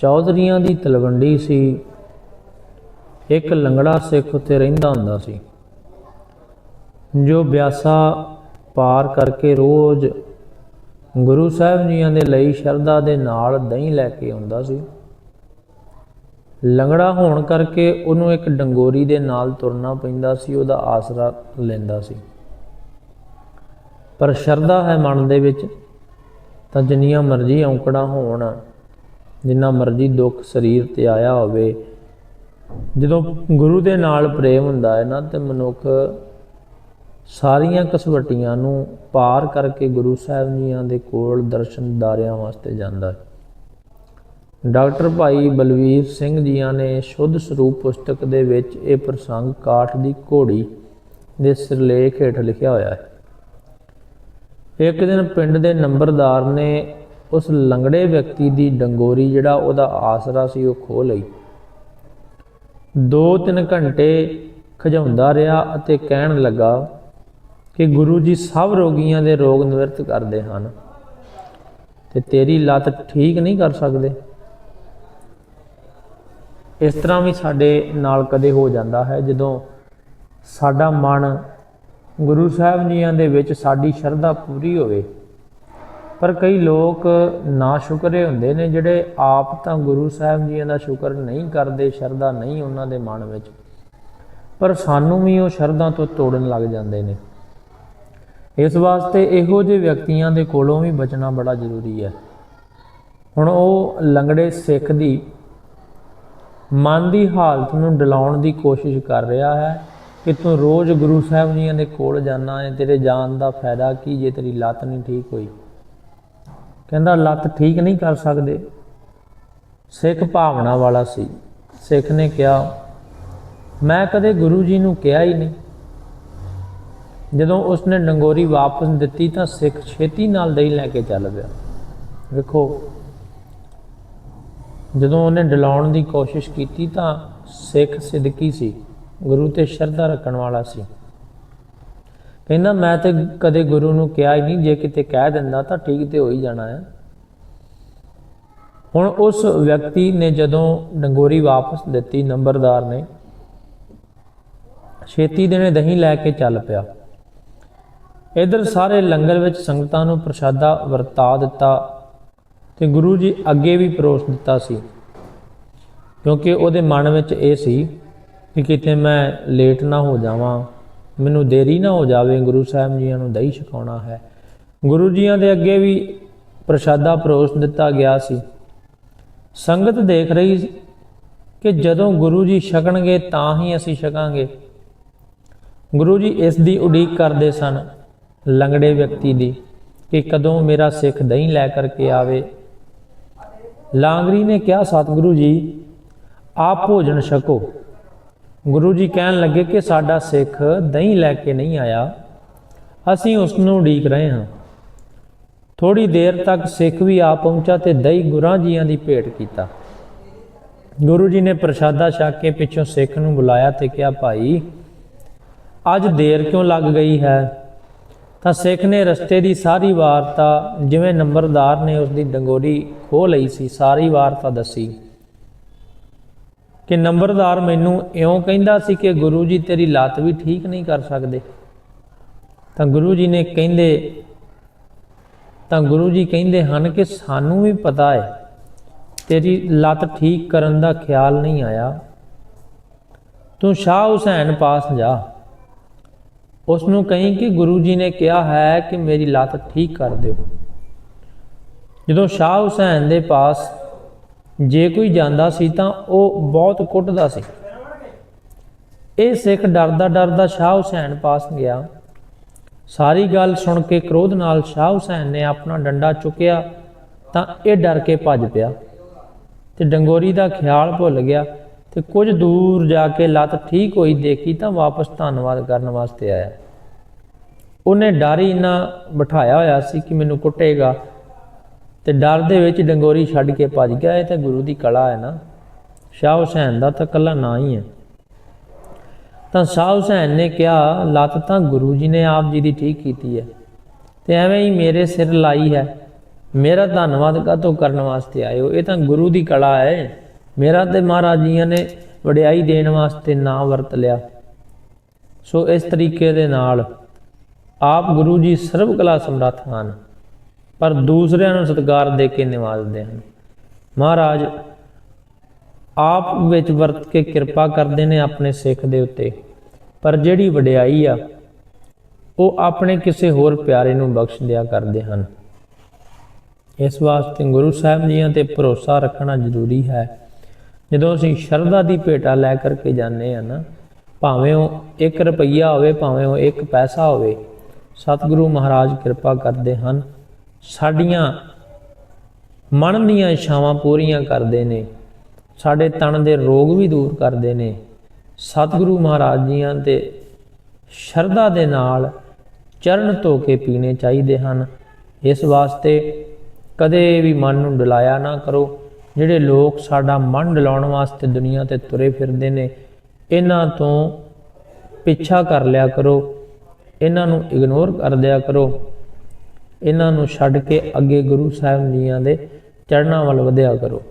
ਚੌਧਰੀਆਂ ਦੀ ਤਲਵੰਡੀ ਸੀ। ਇੱਕ ਲੰਗੜਾ ਸਿੱਖ ਉੱਤੇ ਰਹਿੰਦਾ ਹੁੰਦਾ ਸੀ। ਜੋ ਬਿਆਸਾ ਪਾਰ ਕਰਕੇ ਰੋਜ਼ ਗੁਰੂ ਸਾਹਿਬ ਜੀਆਂ ਦੇ ਲਈ ਸ਼ਰਧਾ ਦੇ ਨਾਲ ਦਹੀਂ ਲੈ ਕੇ ਆਉਂਦਾ ਸੀ। ਲੰਗੜਾ ਹੋਣ ਕਰਕੇ ਉਹਨੂੰ ਇੱਕ ਡੰਗੋਰੀ ਦੇ ਨਾਲ ਤੁਰਨਾ ਪੈਂਦਾ ਸੀ, ਉਹਦਾ ਆਸਰਾ ਲੈਂਦਾ ਸੀ। ਪਰ ਸ਼ਰਧਾ ਹੈ ਮਨ ਦੇ ਵਿੱਚ, ਤਾਂ ਜਿੰਨੀਆਂ ਮਰਜ਼ੀ ਔਂਕੜਾਂ ਹੋਣ ਜਿੰਨਾ ਮਰਜ਼ੀ ਦੁੱਖ ਸਰੀਰ ਤੇ ਆਇਆ ਹੋਵੇ। ਜਦੋਂ ਗੁਰੂ ਦੇ ਨਾਲ ਪ੍ਰੇਮ ਹੁੰਦਾ ਹੈ ਨਾ, ਤੇ ਮਨੁੱਖ ਸਾਰੀਆਂ ਕਸਵੱਟੀਆਂ ਨੂੰ ਪਾਰ ਕਰਕੇ ਗੁਰੂ ਸਾਹਿਬ ਜੀਆਂ ਦੇ ਕੋਲ ਦਰਸ਼ਨਦਾਰਿਆਂ ਵਾਸਤੇ ਜਾਂਦਾ ਹੈ। ਡਾਕਟਰ ਭਾਈ ਬਲਵੀਰ ਸਿੰਘ ਜੀਆਂ ਨੇ ਸ਼ੁੱਧ ਸਰੂਪ ਪੁਸਤਕ ਦੇ ਵਿੱਚ ਇਹ ਪ੍ਰਸੰਗ ਕਾਠ ਦੀ ਘੋੜੀ ਦੇ ਸਿਰਲੇਖ ਹੇਠ ਲਿਖਿਆ ਹੋਇਆ ਹੈ। ਇੱਕ ਦਿਨ ਪਿੰਡ ਦੇ ਨੰਬਰਦਾਰ ਨੇ ਉਸ ਲੰਗੜੇ ਵਿਅਕਤੀ ਦੀ ਡੰਗੋਰੀ ਜਿਹੜਾ ਉਹਦਾ ਆਸਰਾ ਸੀ ਉਹ ਖੋ ਲਈ। 2-3 ਘੰਟੇ ਖਜਾਉਂਦਾ ਰਿਹਾ ਅਤੇ ਕਹਿਣ ਲੱਗਾ ਕਿ ਗੁਰੂ ਜੀ ਸਭ ਰੋਗੀਆਂ ਦੇ ਰੋਗ ਨਿਵਰਤ ਕਰਦੇ ਹਨ ਤੇ ਤੇਰੀ ਲੱਤ ਠੀਕ ਨਹੀਂ ਕਰ ਸਕਦੇ। ਇਸ ਤਰ੍ਹਾਂ ਵੀ ਸਾਡੇ ਨਾਲ ਕਦੇ ਹੋ ਜਾਂਦਾ ਹੈ ਜਦੋਂ ਸਾਡਾ ਮਨ ਗੁਰੂ ਸਾਹਿਬ ਜੀਆਂ ਦੇ ਵਿੱਚ ਸਾਡੀ ਸ਼ਰਧਾ ਪੂਰੀ ਹੋਵੇ। ਪਰ ਕਈ ਲੋਕ ਨਾ ਸ਼ੁਕਰੇ ਹੁੰਦੇ ਨੇ ਜਿਹੜੇ ਆਪ ਤਾਂ ਗੁਰੂ ਸਾਹਿਬ ਜੀਆਂ ਦਾ ਸ਼ੁਕਰ ਨਹੀਂ ਕਰਦੇ, ਸ਼ਰਧਾ ਨਹੀਂ ਉਹਨਾਂ ਦੇ ਮਨ ਵਿੱਚ। ਪਰ ਸਾਨੂੰ ਵੀ ਉਹ ਸ਼ਰਧਾ ਤੋਂ ਤੋੜਨ ਲੱਗ ਜਾਂਦੇ ਨੇ। ਇਸ ਵਾਸਤੇ ਇਹੋ ਜਿਹੇ ਵਿਅਕਤੀਆਂ ਦੇ ਕੋਲੋਂ ਵੀ ਬਚਣਾ ਬੜਾ ਜ਼ਰੂਰੀ ਹੈ। ਹੁਣ ਉਹ ਲੰਗੜੇ ਸਿੱਖ ਦੀ ਮਨ ਦੀ ਹਾਲਤ ਨੂੰ ਡਲਾਉਣ ਦੀ ਕੋਸ਼ਿਸ਼ ਕਰ ਰਿਹਾ ਹੈ ਕਿ ਤੂੰ ਰੋਜ਼ ਗੁਰੂ ਸਾਹਿਬ ਜੀਆਂ ਦੇ ਕੋਲ ਜਾਣਾ ਹੈ ਤੇਰੇ ਜਾਣ ਦਾ ਫਾਇਦਾ ਕੀ ਜੇ ਤੇਰੀ ਲੱਤ ਨਹੀਂ ਠੀਕ ਹੋਈ? ਕਹਿੰਦਾ ਲੱਤ ਠੀਕ ਨਹੀਂ ਕਰ ਸਕਦੇ। ਸਿੱਖ ਭਾਵਨਾ ਵਾਲਾ ਸੀ। ਸਿੱਖ ਨੇ ਕਿਹਾ, ਮੈਂ ਕਦੇ ਗੁਰੂ ਜੀ ਨੂੰ ਕਿਹਾ ਹੀ ਨਹੀਂ। ਜਦੋਂ ਉਸਨੇ ਡੰਗੋਰੀ ਵਾਪਸ ਦਿੱਤੀ ਤਾਂ ਸਿੱਖ ਛੇਤੀ ਨਾਲ ਦਹੀਂ ਲੈ ਕੇ ਚੱਲ ਪਿਆ। ਵੇਖੋ, ਜਦੋਂ ਉਹਨੇ ਡਲਾਉਣ ਦੀ ਕੋਸ਼ਿਸ਼ ਕੀਤੀ ਤਾਂ ਸਿੱਖ ਸਿੱਧਕੀ ਸੀ। ਗੁਰੂ ਤੇ ਸ਼ਰਧਾ ਰੱਖਣ ਵਾਲਾ ਸੀ। ਕਹਿੰਦਾ, ਮੈਂ ਤੇ ਕਦੇ ਗੁਰੂ ਨੂੰ ਕਿਹਾ ਹੀ ਨਹੀਂ, ਜੇ ਕਿਤੇ ਕਹਿ ਦਿੰਦਾ ਤਾਂ ਠੀਕ ਤੇ ਹੋ ਹੀ ਜਾਣਾ ਹੈ ਹੁਣ ਉਸ ਵਿਅਕਤੀ ਨੇ ਜਦੋਂ ਡੰਗੋਰੀ ਵਾਪਸ ਦਿੱਤੀ, ਨੰਬਰਦਾਰ ਨੇ, ਛੇਤੀ ਦਿਨੇ ਦਹੀਂ ਲੈ ਕੇ ਚੱਲ ਪਿਆ। ਇਧਰ ਸਾਰੇ ਲੰਗਰ ਵਿੱਚ ਸੰਗਤਾਂ ਨੂੰ ਪ੍ਰਸ਼ਾਦਾ ਵਰਤਾ ਦਿੱਤਾ ਤੇ ਗੁਰੂ ਜੀ ਅੱਗੇ ਵੀ ਪਰੋਸ ਦਿੱਤਾ ਸੀ, ਕਿਉਂਕਿ ਉਹਦੇ ਮਨ ਵਿੱਚ ਇਹ ਸੀ ਕਿ ਕਿਤੇ ਮੈਂ ਲੇਟ ਨਾ ਹੋ ਜਾਵਾਂ। ਮੈਨੂੰ ਦੇਰੀ ਨਾ ਹੋ ਜਾਵੇ, ਗੁਰੂ ਸਾਹਿਬ ਜੀਆਂ ਨੂੰ ਦਹੀਂ ਛਕਾਉਣਾ ਹੈ। ਗੁਰੂ ਜੀਆਂ ਦੇ ਅੱਗੇ ਵੀ ਪ੍ਰਸ਼ਾਦਾ ਪਰੋਸ ਦਿੱਤਾ ਗਿਆ ਸੀ। ਸੰਗਤ ਦੇਖ ਰਹੀ ਸੀ ਕਿ ਜਦੋਂ ਗੁਰੂ ਜੀ ਛਕਣਗੇ ਤਾਂ ਹੀ ਅਸੀਂ ਛਕਾਂਗੇ। ਗੁਰੂ ਜੀ ਇਸ ਦੀ ਉਡੀਕ ਕਰਦੇ ਸਨ, ਲੰਗੜੇ ਵਿਅਕਤੀ ਦੀ, ਕਿ ਕਦੋਂ ਮੇਰਾ ਸਿੱਖ ਦਹੀਂ ਲੈ ਕਰਕੇ ਆਵੇ। ਲਾਂਗਰੀ ਨੇ ਕਿਹਾ, ਸਤਿਗੁਰੂ ਜੀ, ਆਪ ਭੋਜਨ ਛਕੋ। ਗੁਰੂ ਜੀ ਕਹਿਣ ਲੱਗੇ ਕਿ ਸਾਡਾ ਸਿੱਖ ਦਹੀਂ ਲੈ ਕੇ ਨਹੀਂ ਆਇਆ। ਅਸੀਂ ਉਸ ਨੂੰ ਉਡੀਕ ਰਹੇ ਹਾਂ। ਥੋੜੀ ਦੇਰ ਤੱਕ ਸਿੱਖ ਵੀ ਆ ਪਹੁੰਚਾ ਤੇ ਦਹੀਂ ਗੁਰਾਂ ਜੀਆਂ ਦੀ ਭੇਟ ਕੀਤਾ। ਗੁਰੂ ਜੀ ਨੇ ਪ੍ਰਸ਼ਾਦਾ ਛਕ ਕੇ ਪਿੱਛੋਂ ਸਿੱਖ ਨੂੰ ਬੁਲਾਇਆ ਤੇ ਕਿਹਾ, ਭਾਈ, ਅੱਜ ਦੇਰ ਕਿਉਂ ਲੱਗ ਗਈ ਹੈ? ਤਾਂ ਸਿੱਖ ਨੇ ਰਸਤੇ ਦੀ ਸਾਰੀ ਵਾਰਤਾ, ਜਿਵੇਂ ਨੰਬਰਦਾਰ ਨੇ ਉਸ ਦੀ ਡੰਗੋਰੀ ਖੋ ਲਈ ਸੀ, ਸਾਰੀ ਵਾਰਤਾ ਦੱਸੀ। ਕਿ ਨੰਬਰਦਾਰ ਮੈਨੂੰ ਇਉਂ ਕਹਿੰਦਾ ਸੀ ਕਿ ਗੁਰੂ ਜੀ, ਤੇਰੀ ਲੱਤ ਵੀ ਠੀਕ ਨਹੀਂ ਕਰ ਸਕਦੇ। ਤਾਂ ਗੁਰੂ ਜੀ ਨੇ ਕਹਿੰਦੇ, ਤਾਂ ਗੁਰੂ ਜੀ ਕਹਿੰਦੇ ਹਨ ਕਿ ਸਾਨੂੰ ਵੀ ਪਤਾ ਹੈ, ਤੇਰੀ ਲੱਤ ਠੀਕ ਕਰਨ ਦਾ ਖਿਆਲ ਨਹੀਂ ਆਇਆ। ਤੂੰ ਸ਼ਾਹ ਹੁਸੈਨ ਪਾਸ ਜਾ। ਉਸ ਨੂੰ ਕਹੀਂ ਕਿ ਗੁਰੂ ਜੀ ਨੇ ਕਿਹਾ ਹੈ ਕਿ ਮੇਰੀ ਲੱਤ ਠੀਕ ਕਰ ਦਿਓ। ਜਦੋਂ ਸ਼ਾਹ ਹੁਸੈਨ ਦੇ ਪਾਸ ਜੇ ਕੋਈ ਜਾਂਦਾ ਸੀ ਤਾਂ ਉਹ ਬਹੁਤ ਕੁੱਟਦਾ ਸੀ। ਇਹ ਸਿੱਖ ਡਰਦਾ ਡਰਦਾ ਸ਼ਾਹ ਹੁਸੈਨ ਪਾਸ ਗਿਆ। ਸਾਰੀ ਗੱਲ ਸੁਣ ਕੇ ਕ੍ਰੋਧ ਨਾਲ ਸ਼ਾਹ ਹੁਸੈਨ ਨੇ ਆਪਣਾ ਡੰਡਾ ਚੁੱਕਿਆ ਤਾਂ ਇਹ ਡਰ ਕੇ ਭੱਜ ਪਿਆ ਤੇ ਡੰਗੋਰੀ ਦਾ ਖਿਆਲ ਭੁੱਲ ਗਿਆ ਤੇ ਕੁਝ ਦੂਰ ਜਾ ਕੇ ਲੱਤ ਠੀਕ ਹੋਈ ਦੇਖੀ ਤਾਂ ਵਾਪਸ ਧੰਨਵਾਦ ਕਰਨ ਵਾਸਤੇ ਆਇਆ। ਉਹਨੇ ਡਰ ਹੀ ਇੰਨਾ ਬਿਠਾਇਆ ਹੋਇਆ ਸੀ ਕਿ ਮੈਨੂੰ ਕੁੱਟੇਗਾ। ਤੇ ਡਰ ਦੇ ਵਿੱਚ ਡੰਗੋਰੀ ਛੱਡ ਕੇ ਭੱਜ ਗਿਆ। ਇਹ ਤਾਂ ਗੁਰੂ ਦੀ ਕਲਾ ਹੈ ਨਾ। ਸ਼ਾਹ ਹੁਸੈਨ ਦਾ ਤਾਂ ਕੱਲਾ ਨਾਂ ਹੀ ਹੈ। ਤਾਂ ਸ਼ਾਹ ਹੁਸੈਨ ਨੇ ਕਿਹਾ, ਲੱਤ ਤਾਂ ਗੁਰੂ ਜੀ ਨੇ ਆਪ ਜੀ ਦੀ ਠੀਕ ਕੀਤੀ ਹੈ ਤੇ ਐਵੇਂ ਹੀ ਮੇਰੇ ਸਿਰ ਲਾਈ ਹੈ। ਮੇਰਾ ਧੰਨਵਾਦ ਕਾਤੋਂ ਕਰਨ ਵਾਸਤੇ ਆਏ ਹੋ ਇਹ ਤਾਂ ਗੁਰੂ ਦੀ ਕਲਾ ਹੈ। ਮੇਰਾ ਤੇ ਮਹਾਰਾਜ ਜੀਆਂ ਨੇ ਵਡਿਆਈ ਦੇਣ ਵਾਸਤੇ ਨਾ ਵਰਤ ਲਿਆ। ਸੋ ਇਸ ਤਰੀਕੇ ਦੇ ਨਾਲ ਆਪ ਗੁਰੂ ਜੀ ਸਰਵ ਕਲਾ ਸਮਰੱਥ ਹਨ। ਪਰ ਦੂਸਰਿਆਂ ਨੂੰ ਸਤਿਕਾਰ ਦੇ ਕੇ ਨਿਵਾਜਦੇ ਹਨ। ਮਹਾਰਾਜ, ਆਪ ਵਿੱਚ ਵਰਤ ਕੇ ਕਿਰਪਾ ਕਰਦੇ ਨੇ ਆਪਣੇ ਸਿੱਖ ਦੇ ਉੱਤੇ। ਪਰ ਜਿਹੜੀ ਵਡਿਆਈ ਆ, ਉਹ ਆਪਣੇ ਕਿਸੇ ਹੋਰ ਪਿਆਰੇ ਨੂੰ ਬਖਸ਼ ਦਿਆ ਕਰਦੇ ਹਨ। ਇਸ ਵਾਸਤੇ ਗੁਰੂ ਸਾਹਿਬ ਜੀਆਂ ਤੇ ਭਰੋਸਾ ਰੱਖਣਾ ਜ਼ਰੂਰੀ ਹੈ। ਜਦੋਂ ਅਸੀਂ ਸ਼ਰਧਾ ਦੀ ਭੇਟਾ ਲੈ ਕਰਕੇ ਜਾਂਦੇ ਆ ਨਾ, ਭਾਵੇਂ ਉਹ 1 ਰੁਪਈਆ ਹੋਵੇ, ਭਾਵੇਂ ਉਹ 1 ਪੈਸਾ ਹੋਵੇ, ਸਤਿਗੁਰੂ ਮਹਾਰਾਜ ਕਿਰਪਾ ਕਰਦੇ ਹਨ। ਸਾਡੀਆਂ ਮਨ ਦੀਆਂ ਇੱਛਾਵਾਂ ਪੂਰੀਆਂ ਕਰਦੇ ਨੇ। ਸਾਡੇ ਤਨ ਦੇ ਰੋਗ ਵੀ ਦੂਰ ਕਰਦੇ ਨੇ। ਸਤਿਗੁਰੂ ਮਹਾਰਾਜ ਜੀਆਂ ਦੇ ਸ਼ਰਧਾ ਦੇ ਨਾਲ ਚਰਨ ਧੋ ਕੇ ਪੀਣੇ ਚਾਹੀਦੇ ਹਨ। ਇਸ ਵਾਸਤੇ ਕਦੇ ਵੀ ਮਨ ਨੂੰ ਡਲਾਇਆ ਨਾ ਕਰੋ। ਜਿਹੜੇ ਲੋਕ ਸਾਡਾ ਮਨ ਡਲਾਉਣ ਵਾਸਤੇ ਦੁਨੀਆ ਤੇ ਤੁਰੇ ਫਿਰਦੇ ਨੇ, ਇਹਨਾਂ ਤੋਂ ਪਿੱਛਾ ਕਰ ਲਿਆ ਕਰੋ। ਇਹਨਾਂ ਨੂੰ ਇਗਨੋਰ ਕਰ ਦਿਆ ਕਰੋ। ਇਹਨਾਂ ਨੂੰ ਛੱਡ ਕੇ ਅੱਗੇ ਗੁਰੂ ਸਾਹਿਬ ਜੀਆਂ ਦੇ ਚਰਨਾਂ ਵੱਲ ਵਧਿਆ ਕਰੋ।